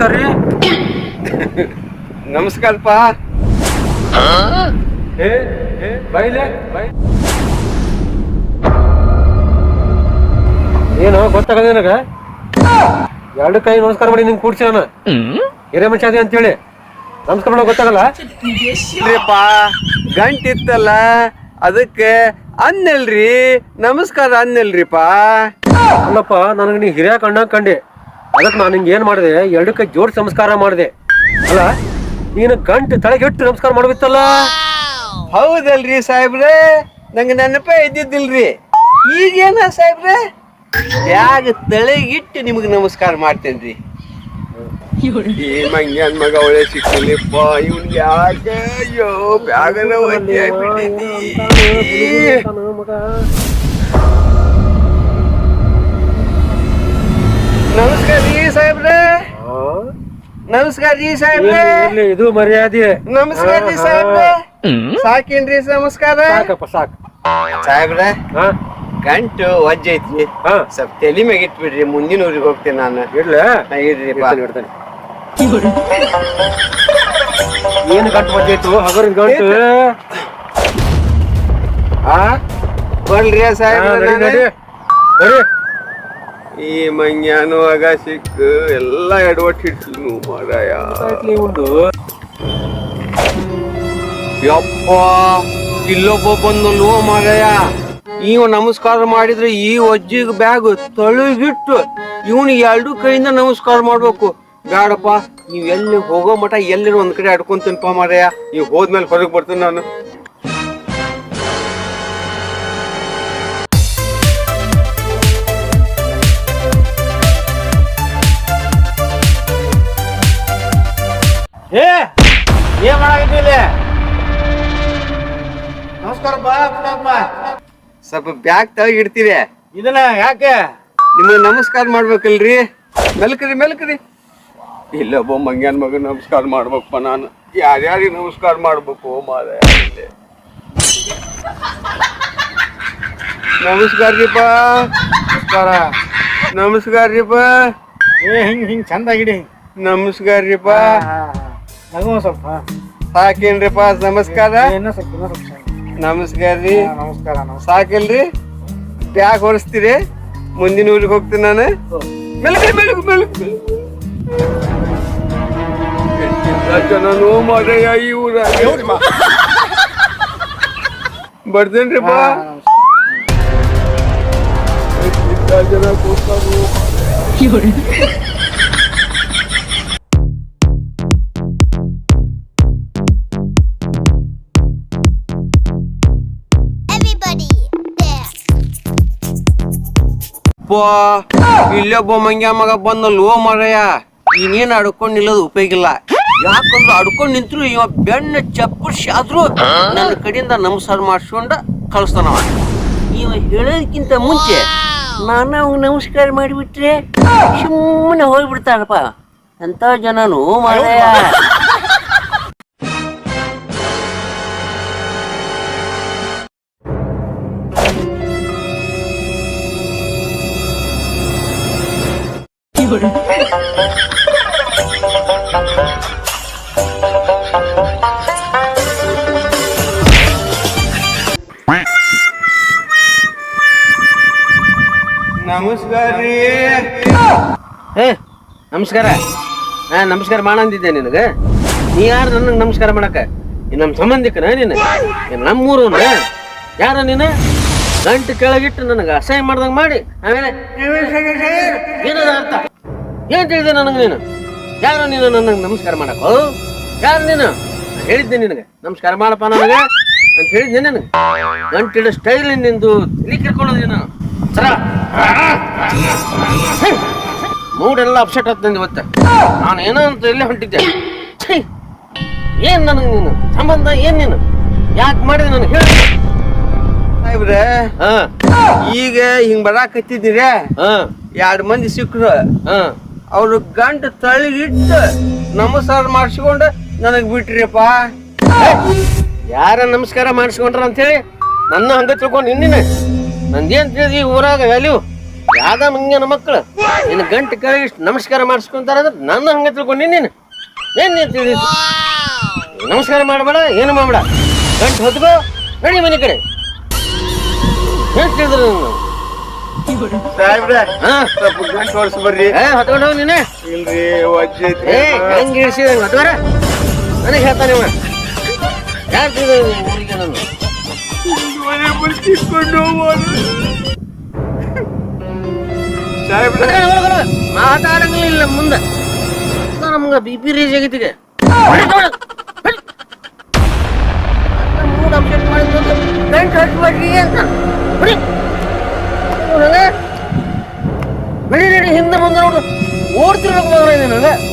ನಮಸ್ಕಾರ ರೀ. ನಮಸ್ಕಾರಪ್ಪ ಏ ಏ ಬೈಲೆ ಬೈ. ಏನು ಗೊತ್ತಾಗದ ನಿನಗ? ಎರಡು ಕೈ ನಮಸ್ಕಾರ ಮಾಡಿ ನಿಂಗೆ ಕೂಡ್ಸಿ ನಾನು. ಹಿರೇ ಮನುಷ್ಯ ಅದೇ ಅಂತೇಳಿ. ನಮಸ್ಕಾರ ಮಾಡೋ ಗೊತ್ತಾಗಲ್ಲ? ಇಲ್ರಿಪ್ಪ ಗಂಟಿತ್ತಲ್ಲ ಅದಕ್ಕೆ ಅನ್ನಲ್ರಿ ನಮಸ್ಕಾರ ಅನ್ನಲ್ರಿಪ್ಪ ಅಲ್ಲಪ್ಪ ನನಗೆ ನೀ ಹಿರಿಯ ಕಣ್ಣ ಕಂಡೆ. ಅದಕ್ಕೆ ನಾನು ಹಿಂಗೆ ಏನು ಮಾಡಿದೆ ಎರಡಕ್ಕೆ ಜೋಡಿ ಸಂಸ್ಕಾರ ನಮಸ್ಕಾರ ಮಾಡಿದೆ ಅಲ್ಲ ನೀನು ಗಂಟು ತಳಗಿಟ್ಟು ನಮಸ್ಕಾರ ಮಾಡ್ಬಿತ್ತಲ್ಲ ಹೌದಲ್ರಿ ಸಾಹೇಬ್ರೆ ನಂಗೆ ನೆನಪೇ ಇದ್ದಿದ್ದಿಲ್ರಿ ಈಗೇನ ಸಾಹೇಬ್ರೆ ಯಾಗ ತಲೆಗಿಟ್ಟು ನಿಮಗೆ ನಮಸ್ಕಾರ ಮಾಡ್ತೇನ್ರಿ ಈ ಮಂಗ್ಯಾನ್ ಮಗ ಒಳ್ಳೆ ಸಿಕ್ಕಿಲ್ಲಪ್ಪ ಇವ್ನ್ ಯಾಕೆ ಅಯ್ಯೋ ಬ್ಯಾಗನ ನಮಸ್ಕಾರ ರೀ ಸಾಹೇಬ್ರೆ. ಇದು ಮರ್ಯಾದೆ. ನಮಸ್ಕಾರ ರೀ ಸಾಹೇಬ್ರೆ. ಸಾಕೇನ್ರಿ ನಮಸ್ಕಾರ. ಸಾಕಪ್ಪ ಸಾಕು. ಸಾಹೇಬ್ರ ಹಾ. ಗಂಟು ವಜ್ಜ ಐತಿ. ಹಾ. ಸ್ವಲ್ಪ ತಲೆ ಮ್ಯಾಗ ಇಟ್ಬಿಡ್ರಿ ಮುಂದಿನ ಊರಿಗೆ ಹೋಗ್ತೇನೆ ನಾನು. ಇಡ್ಲ? ನಾ ಇಡ್ರಿ ಇಡ್ತಾನೆ ಏನು ಗಂಟು ಬಂದಿತ್ತು ಹಗರಿನ ಗಂಟು. ಆ ಬರ್ರಿ ಹಾ, ಸಾಹೇಬ್ರೆ ನಡಿ. ನಡಿ. ಈ ಮಂಗ್ಯಾನು ಆಗ ಸಿಕ್ಕ ಎಲ್ಲ ಎಡವಟ್ಟು ಹಿಡ್ಸಿದ್ನು ಮಾರಾಯ. ಒಂದು ಯಪ್ಪ ಇಲ್ಲೊಬ್ಬ ಬಂದಲ್ವ ಮಾರಾಯ. ಇವ ನಮಸ್ಕಾರ ಮಾಡಿದ್ರೆ ಈ ಒಜ್ಜಿಗೆ ಬ್ಯಾಗ್ ತಳಗಿಟ್ಟು ಇವನು ಎರಡು ಕೈಯಿಂದ ನಮಸ್ಕಾರ ಮಾಡ್ಬೇಕು. ಬೇಡಪ್ಪ ನೀವ್ ಎಲ್ಲಿ ಹೋಗೋ ಮಟ ಎಲ್ಲಿರೋ ಒಂದ್ ಕಡೆ ಅಡ್ಕೊಂತೀನಪ್ಪ ಮಾರಾಯ. ನೀವು ಹೋದ್ಮೇಲೆ ಹೊರಗೆ ಬರ್ತೀನಿ ನಾನು. ಸ್ವಲ್ಪ ಬ್ಯಾಗ್ ತೆಳಗ್ ಇಡ್ತೀರಿ ಇದನ್ನ ಯಾಕೆ? ನಿಮಗೆ ನಮಸ್ಕಾರ ಮಾಡ್ಬೇಕಲ್ರಿ? ಮೆಲ್ಕ್ರಿ ಮೆಲ್ಕ್ರಿ. ಇಲ್ಲೊಬ್ಬ ಮಂಗ್ಯಾನ್ ಮಗ ನಮಸ್ಕಾರ ಮಾಡ್ಬೇಕಪ್ಪ ನಾನು. ಯಾರ್ಯಾರಿಗೆ ನಮಸ್ಕಾರ ಮಾಡ್ಬೇಕು ಮಾರ. ನಮಸ್ಕಾರ ರೀಪ ನಮಸ್ಕಾರ. ನಮಸ್ಕಾರ ರೀಪ ಏ ಹಿಂಗ್ ಹಿಂಗ್ ಚಂದಾಗಿಡಿ. ನಮಸ್ಕಾರ ರೀಪ ನಗು ಸ್ವಲ್ಪ. ಸಾಕೇನ್ರಿಪ್ಪ ನಮಸ್ಕಾರ. ಏನೋ ಸ್ವಲ್ಪ ಇನ್ನೂ ಸ್ವಲ್ಪ. ನಮಸ್ಕಾರ ರೀ ನಮಸ್ಕಾರ ನಮಸ್ಕಾರ ಸಾಕಿಲ್ರಿ ಬ್ಯಾಗ್ ಹೊರಸ್ತೀರಿ ಮುಂದಿನ ಊರಿಗೆ ಹೋಗ್ತೀನಿ ನಾನು ಮೆಲುಕು ಮೆಲುಕು ಮೆಲುಕು ಎಷ್ಟಿಂದ ಜನನೂ ಮಾರಯ್ಯ ಈ ಊರಾಗ ಬರ್ತೇನ್ರಿಪ್ಪ ಎಷ್ಟಿಂದ ಜನ ಕೂತಾರು ಅಪ್ಪ, ಇಲ್ಲೊಬ್ಬ ಮಂಗ್ಯ ಮಗ ಬಂದ ಲೋ ಮರಯ್ಯ ಇನ್ನೇನು ಅಡ್ಕೊಂಡ್ ನಿಲ್ಲೋದು ಉಪಯೋಗ ಇಲ್ಲ. ಯಾಕಂದ್ರೆ ಅಡ್ಕೊಂಡ್ ನಿಂತ್ರು ಇವ ಬೆಣ್ಣ ಚಪ್ಪರ್ಸಿ ಆದ್ರೂ ನನ್ನ ಕಡೆಯಿಂದ ನಮಸ್ಕಾರ ಮಾಡಿಸ್ಕೊಂಡ ಕಳಿಸ್ತಾನವ. ಇವ ಹೇಳೋದಕ್ಕಿಂತ ಮುಂಚೆ ನಾನು ಅವ್ನ ನಮಸ್ಕಾರ ಮಾಡಿಬಿಟ್ರೆ ಸುಮ್ಮನೆ ಹೋಗ್ಬಿಡ್ತಾನಪ್ಪ. ಎಂತ ಜನನು ಮಾರಯ್ಯ ನಮಸ್ಕಾರ ರೀ. ಏ ನಮಸ್ಕಾರ. ಹಾ ನಮಸ್ಕಾರ ಮಾಡಂದಿದ್ದೆ ನಿನಗೆ. ನೀ ಯಾರು ನನಗೆ ನಮಸ್ಕಾರ ಮಾಡಕ? ನಮ್ಮ ಸಂಬಂಧಿಕನ ನೀನು? ನಮ್ಮ ನಮ್ಮೂರವನ ಯಾರ ನೀನು? ಗಂಟು ಕೆಳಗಿಟ್ಟು ನನಗೆ ಅಸಹ್ಯ ಮಾಡ್ದಂಗೆ ಮಾಡಿ. ಆಮೇಲೆ ಏನದ ಅರ್ಥ? ಏನ್ ತಿಳಿದೆ ನನಗೆ ನೀನು. ಯಾರು ನೀನು ನನಗೆ ನಮಸ್ಕಾರ ಮಾಡಕ್ಕ? ಯಾರು ನೀನು? ಹೇಳಿದ್ದೆ ನಿನಗೆ. ನಮಸ್ಕಾರ ಮಾಡಪ್ಪ ನನಗೆ ಅಂತ ಹೇಳಿದ್ದೆ ನಿನಗೆ? ಗಂಟಿಡ ಸ್ಟೈಲ್ ನಿಂದು ತಲೆ ಕಿರ್ಕೊಳ್ಳೋದು ನೀನು ಸರ. ಮೂಡೆಲ್ಲ ಅಪ್ಸೆಟ್ ಆಗ್ತದೆ ಇವತ್ತೆ ಇವತ್ತು. ನಾನು ಏನೋ ಅಂತ ಇಲ್ಲೇ ಹೊಂಟಿದ್ದೆ! ಏನ್ ನನಗೆ ನೀನು? ಸಂಬಂಧ ಏನ್ ನೀನು? ಯಾಕೆ ಮಾಡಿದೆ ನನಗೆ ಹೇಳಿ. ಸಾಹೇಬ್ರೆ ಈಗ ಹಿಂಗ್ ಬರಾಕತ್ತಿದ್ದೀರ ಎರಡ್ ಎರಡು ಮಂದಿ ಸಿಕ್ಕರು ಹಾ. ಅವ್ರು ಗಂಡ ತಳಿಗಿಟ್ಟು ನಮಸ್ಕಾರ ಮಾಡಿಸ್ಕೊಂಡು ನನಗ್ ಬಿಟ್ರಿಪ್ಪ ಯಾರ ನಮಸ್ಕಾರ ಮಾಡಿಸ್ಕೊಂಡ್ರ ಅಂತೇಳಿ ನನ್ನ ಹಂಗ ತಿಳ್ಕೊಂಡು ನಿನ್ನಿನ. ನಂದೇನ್ ತಿಳಿದಿ ಈ ಊರಾಗ ವ್ಯಾಲ್ಯೂ ಯಾವ್ದ ಮಂಗ್ಯನ ಮಕ್ಕಳು ನಿನ್ನ ಗಂಟು ಕೆಳಗೆ ಇಷ್ಟು ನಮಸ್ಕಾರ ಮಾಡಿಸ್ಕೊಂತಾರ ಅಂದ್ರೆ ನನ್ನ ಹಂಗ ತಿಳ್ಕೊಂಡು ನಿನ್ನ ಏನ್ ನೀನ್ ತಿಳಿದ? ನಮಸ್ಕಾರ ಮಾಡಬೇಡ, ಏನು ಮಾಡಬೇಡ. ಗಂಟು ಹೊತ್ಕೋ, ನಡಿ ಮನೆ ಕಡೆ. ಏನ್ ತಿಳಿದ್ರು ನೀನು? ಸಾಹೇಬ್ರೆ ಹಾ? ಸ್ವಲ್ಪ ಗಂಟು ಹೊಡ್ಸಿ ಬರ್ರಿ. ಏ ಹೊತ್ಕೊಂಡು ಹೋಗಿ ನೀನೆ. ಇಲ್ರಿ ವಜ್ಜೆ ಐತ್ರಿ. ಏ ಹೆಂಗ್ ನನಗೆ ಹೇಳ್ತಾನೆ ಇವ. ಮನೆ ಮುಂದೆ ಕಿತ್ಕೊಂಡು ಹೋಗ್ಬೋದು. ಸಾಹೇಬ್ರೆ. ಹೊತ್ಕೊಂಡು ಹೊರಗ್ ಹೊರಗ್. ಮಾತಾಡಂಗಿಲ್ಲ ಮುಂದೆ. ನಮ್ಗೆ ಬಿ ಪಿ ರೇಜ್ ಆಗೈತಿಗೆ ಹಂಗ ನಡಿ ನಡಿ